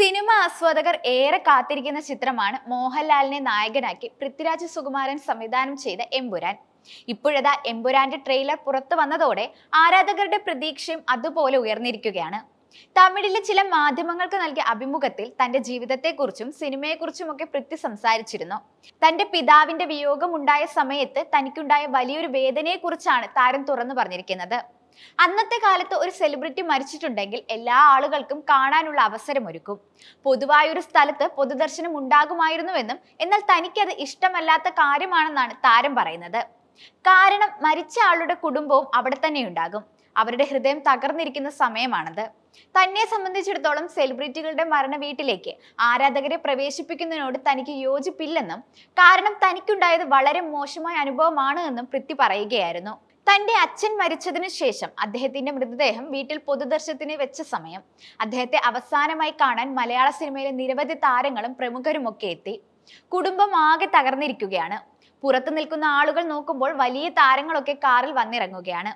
Cinema ആസ്വാദകർ ഏറെ കാത്തിരിക്കുന്ന ചിത്രമാണ് മോഹൻലാലിനെ നായകനാക്കി പൃഥ്വിരാജ് സുകുമാരൻ സംവിധാനം ചെയ്ത എമ്പുരാൻ. ഇപ്പോഴതാ എമ്പുരാന്റെ ട്രെയിലർ പുറത്തു വന്നതോടെ ആരാധകരുടെ പ്രതീക്ഷയും അതുപോലെ ഉയർന്നിരിക്കുകയാണ്. തമിഴിലെ ചില മാധ്യമങ്ങൾക്ക് നൽകിയ അഭിമുഖത്തിൽ തന്റെ ജീവിതത്തെക്കുറിച്ചും സിനിമയെക്കുറിച്ചുമൊക്കെ പൃഥ്വി സംസാരിച്ചിരുന്നു. തന്റെ പിതാവിന്റെ വിയോഗം ഉണ്ടായ സമയത്ത് തനിക്കുണ്ടായ വലിയൊരു വേദനയെക്കുറിച്ചാണ് താരം തുറന്നു പറഞ്ഞിരിക്കുന്നത്. അന്നത്തെ കാലത്ത് ഒരു സെലിബ്രിറ്റി മരിച്ചിട്ടുണ്ടെങ്കിൽ എല്ലാ ആളുകൾക്കും കാണാനുള്ള അവസരം ഒരുക്കും. പൊതുവായൊരു സ്ഥലത്ത് പൊതുദർശനം ഉണ്ടാകുമായിരുന്നുവെന്നും എന്നാൽ തനിക്കത് ഇഷ്ടമല്ലാത്ത കാര്യമാണെന്നാണ് താരം പറയുന്നത്. കാരണം മരിച്ച ആളുടെ കുടുംബവും അവിടെ തന്നെ ഉണ്ടാകും. അവരുടെ ഹൃദയം തകർന്നിരിക്കുന്ന സമയമാണത്. തന്നെ സംബന്ധിച്ചിടത്തോളം സെലിബ്രിറ്റികളുടെ മരണ വീട്ടിലേക്ക് ആരാധകരെ പ്രവേശിപ്പിക്കുന്നതിനോട് തനിക്ക് യോജിപ്പില്ലെന്നും കാരണം തനിക്കുണ്ടായത് വളരെ മോശമായ അനുഭവമാണ് എന്നും പൃഥ്വി പറയുകയായിരുന്നു. തന്റെ അച്ഛൻ മരിച്ചതിനു ശേഷം അദ്ദേഹത്തിന്റെ മൃതദേഹം വീട്ടിൽ പൊതുദർശനത്തിന് വെച്ച സമയം. അദ്ദേഹത്തെ അവസാനമായി കാണാൻ മലയാള സിനിമയിലെ നിരവധി താരങ്ങളും പ്രമുഖരും ഒക്കെ എത്തി. കുടുംബം ആകെ തകർന്നിരിക്കുകയാണ്. പുറത്തു നിൽക്കുന്ന ആളുകൾ നോക്കുമ്പോൾ വലിയ താരങ്ങളൊക്കെ കാറിൽ വന്നിറങ്ങുകയാണ്.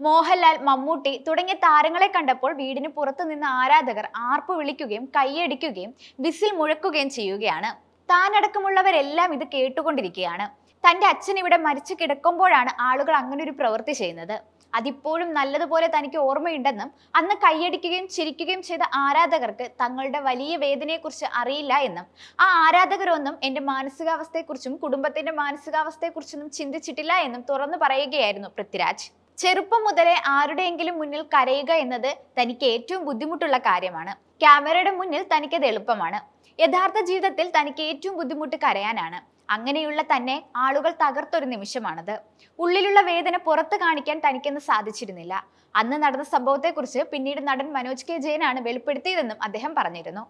മോഹൻലാൽ മമ്മൂട്ടി തുടങ്ങിയ താരങ്ങളെ കണ്ടപ്പോൾ വീടിന് പുറത്തു നിന്ന് ആരാധകർ ആർപ്പ് വിളിക്കുകയും കൈയടിക്കുകയും വിസിൽ മുഴക്കുകയും ചെയ്യുകയാണ്. താനടക്കമുള്ളവരെല്ലാം ഇത് കേട്ടുകൊണ്ടിരിക്കുകയാണ്. തന്റെ അച്ഛൻ ഇവിടെ മരിച്ചു കിടക്കുമ്പോഴാണ് ആളുകൾ അങ്ങനെ ഒരു പ്രവൃത്തി ചെയ്യുന്നത്. അതിപ്പോഴും നല്ലതുപോലെ തനിക്ക് ഓർമ്മയുണ്ടെന്നും അന്ന് കൈയടിക്കുകയും ചിരിക്കുകയും ചെയ്ത ആരാധകർക്ക് തങ്ങളുടെ വലിയ വേദനയെക്കുറിച്ച് അറിയില്ല എന്നും ആ ആരാധകരൊന്നും എന്റെ മാനസികാവസ്ഥയെക്കുറിച്ചും കുടുംബത്തിന്റെ മാനസികാവസ്ഥയെക്കുറിച്ചൊന്നും ചിന്തിച്ചിട്ടില്ല എന്നും തുറന്നു പറയുകയായിരുന്നു പൃഥ്വിരാജ്. ചെറുപ്പം മുതലേ ആരുടെയെങ്കിലും മുന്നിൽ കരയുക എന്നത് തനിക്ക് ഏറ്റവും ബുദ്ധിമുട്ടുള്ള കാര്യമാണ്. ക്യാമറയുടെ മുന്നിൽ തനിക്കത് എളുപ്പമാണ്. യഥാർത്ഥ ജീവിതത്തിൽ തനിക്ക് ഏറ്റവും ബുദ്ധിമുട്ട് കരയാനാണ്. അങ്ങനെയുള്ള തന്നെ ആളുകൾ തകർത്തൊരു നിമിഷമാണത്. ഉള്ളിലുള്ള വേദന പുറത്ത് കാണിക്കാൻ തനിക്കൊന്ന് സാധിച്ചിരുന്നില്ല. അന്ന് നടന്ന സംഭവത്തെക്കുറിച്ച് പിന്നീട് നടൻ മനോജ് കെ ജയനാണ് വെളിപ്പെടുത്തിയതെന്നും അദ്ദേഹം പറഞ്ഞിരുന്നു.